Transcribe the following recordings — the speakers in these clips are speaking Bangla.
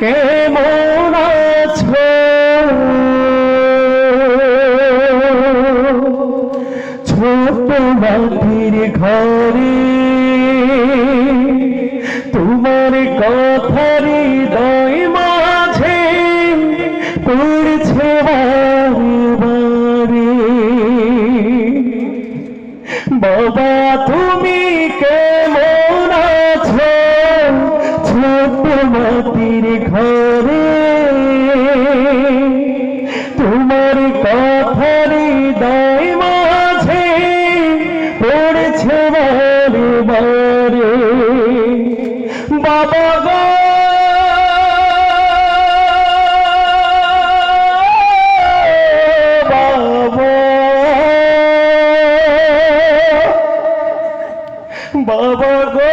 কেমন আছো? ছোট মাটির ঘরে তোমার কথারি হৃদয় মাঝে পড়ছে বাবা তুমি তোমার কথার হৃদয় মাঝে পড়েছে বারে বারে বাবা গো! বাবা গো!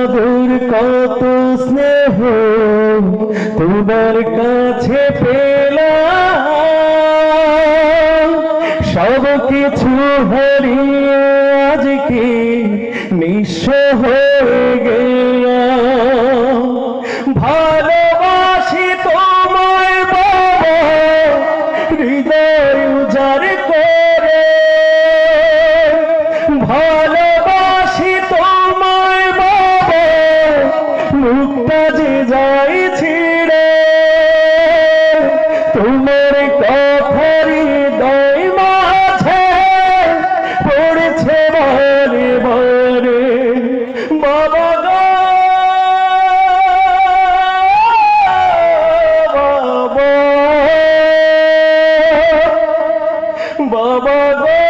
আদর কত স্নেহ, তোমার কাছে পেলাম। সব কিছু হারিয়ে আজকে নিঃস্ব হয়ে গেলাম। ভালোবাসি তোমায় বাবা, হৃদয় উজাড় করে। ভালোবাসি মুক্তা যে যাই ছিড়ে তোমার কথার হৃদয় মাঝে পড়েছে বারে বারে বাবা বাবা বাবা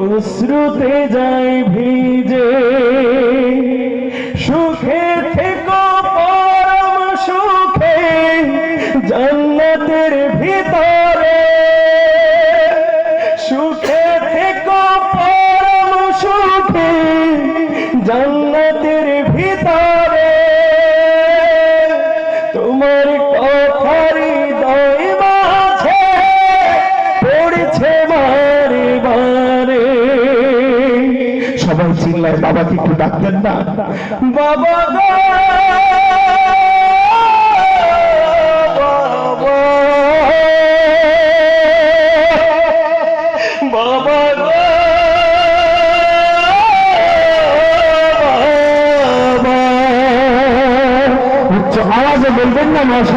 অশ্রুতে যাই ভিজে। সুখে থেকো, পরম সুখে, জান্নাতের ভিতরে। সুখে থেকো, পরম সুখে, জান্নাতের ভিতরে। তোমার চিল্লায় বাবাকে একটু ডাকতেন না? বাবা বাবা বাবা বাবা আওয়াজে বলবেন না